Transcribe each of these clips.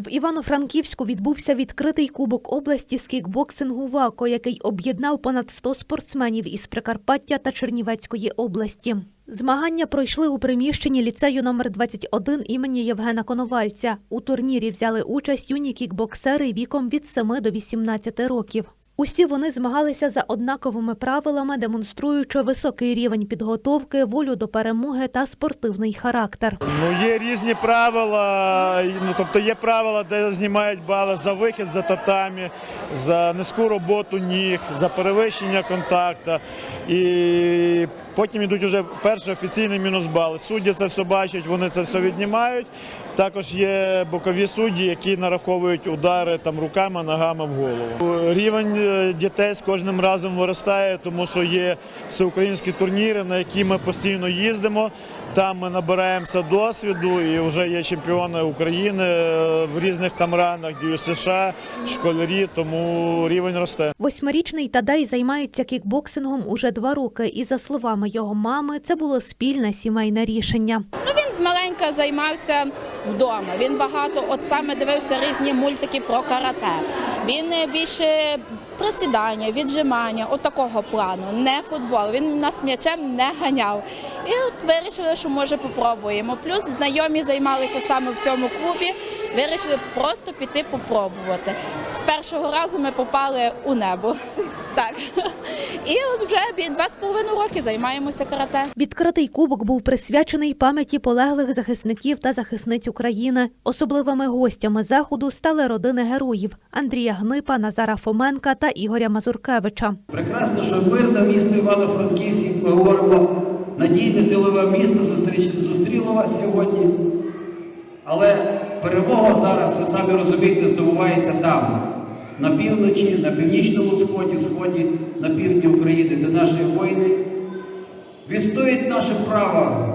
В Івано-Франківську відбувся відкритий кубок області з кікбоксингу ВАКО, який об'єднав понад 100 спортсменів із Прикарпаття та Чернівецької області. Змагання пройшли у приміщенні ліцею номер 21 імені Євгена Коновальця. У турнірі взяли участь юні кікбоксери віком від 7 до 18 років. Усі вони змагалися за однаковими правилами, демонструючи високий рівень підготовки, волю до перемоги та спортивний характер. Ну, є різні правила. Ну, тобто є правила, де знімають бали за вихід за татамі, за низьку роботу ніг, за перевищення контакту. І потім йдуть вже перший офіційний мінус бал. Судді це все бачать, вони це все віднімають. Також є бокові судді, які нараховують удари там руками, ногами в голову. Рівень дітей з кожним разом виростає, тому що є всеукраїнські турніри, на які ми постійно їздимо. Там ми набираємося досвіду і вже є чемпіони України е, в різних там ранах, дію США, школярі, тому рівень росте. Восьмирічний Тадей займається кікбоксингом уже два роки, і за словами його мами, це було спільне сімейне рішення. Ну, він змаленька займався вдома. Він багато от саме дивився різні мультики про карате. Він е, більше присідання, віджимання, от такого плану, не футбол. Він нас м'ячем не ганяв. І от вирішили, що може попробуємо. Плюс знайомі займалися саме в цьому клубі. Вирішили просто піти попробувати. З першого разу ми попали у небо. Так. І от вже два з половиною роки займаємося карате. Відкритий кубок був присвячений пам'яті полеглих захисників та захисниць України. Особливими гостями заходу стали родини героїв Андрія Гнипа, Назара Фоменка та Ігоря Мазуркевича. Прекрасно, що мирне місто Івано-Франківськ, ми говоримо, надійне тилове місто зустріч- зустріло вас сьогодні. Але перемога зараз, ви самі розумієте, здобувається там, на півночі, на північному сході, сході, на півдні України, де наші воїни відстоїть наше право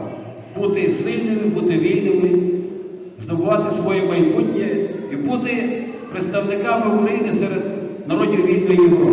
бути сильними, бути вільними, здобувати своє майбутнє і бути представниками України серед народів вільної Європи.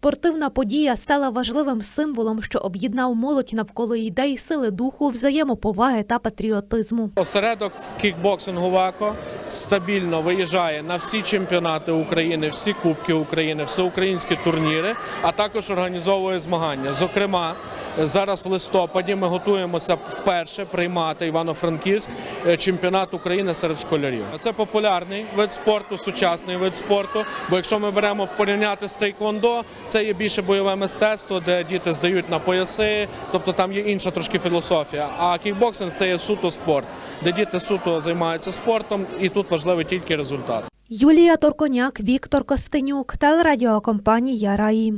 Спортивна подія стала важливим символом, що об'єднав молодь навколо ідей сили духу, взаємоповаги та патріотизму. Осередок кікбоксингу ВАКО стабільно виїжджає на всі чемпіонати України, всі кубки України, всеукраїнські турніри, а також організовує змагання. Зокрема, зараз в листопаді ми готуємося вперше приймати Івано-Франківськ е, чемпіонат України серед школярів. Це популярний вид спорту, сучасний вид спорту. Бо якщо ми беремо порівняти з тейквондо, це є більше бойове мистецтво, де діти здають на пояси, тобто там є інша трошки філософія. А кікбоксинг це є суто спорт, де діти суто займаються спортом, і тут важливий тільки результат. Юлія Торконяк, Віктор Костенюк, телерадіокомпанія Раї.